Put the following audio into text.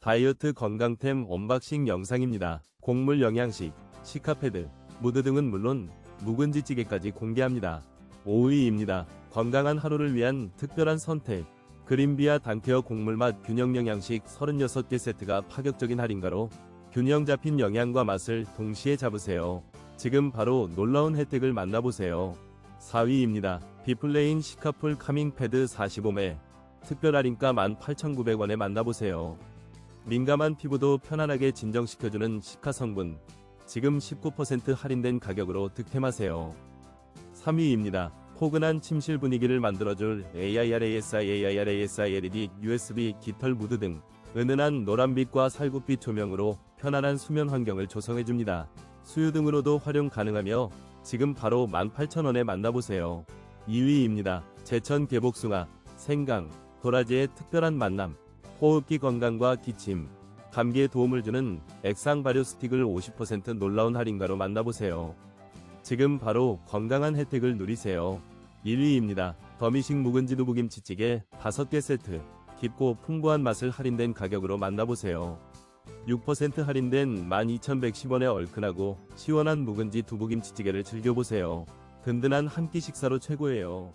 다이어트 건강템 언박싱 영상입니다. 곡물 영양식, 시카패드, 무드 등은 물론 묵은지 찌개까지 공개합니다. 5위입니다. 건강한 하루를 위한 특별한 선택. 그린비아 단케어 곡물맛 균형 영양식 36개 세트가 파격적인 할인가로 균형 잡힌 영양과 맛을 동시에 잡으세요. 지금 바로 놀라운 혜택을 만나보세요. 4위입니다. 비플레인 시카풀 카밍 패드 45매 특별 할인가 18,900원에 만나보세요. 민감한 피부도 편안하게 진정시켜주는 시카 성분. 지금 19% 할인된 가격으로 득템하세요. 3위입니다. 포근한 침실 분위기를 만들어줄 AIRASI AIRASI LED USB 깃털 무드 등 은은한 노란빛과 살구빛 조명으로 편안한 수면 환경을 조성해줍니다. 수유 등으로도 활용 가능하며 지금 바로 18,000원에 만나보세요. 2위입니다. 제천 개복숭아, 생강, 도라지의 특별한 만남, 호흡기 건강과 기침, 감기에 도움을 주는 액상 발효 스틱을 50% 놀라운 할인가로 만나보세요. 지금 바로 건강한 혜택을 누리세요. 1위입니다. 더미식 묵은지 두부김치찌개 5개 세트. 깊고 풍부한 맛을 할인된 가격으로 만나보세요. 6% 할인된 12,110원에 얼큰하고 시원한 묵은지 두부김치찌개를 즐겨보세요. 든든한 한 끼 식사로 최고예요.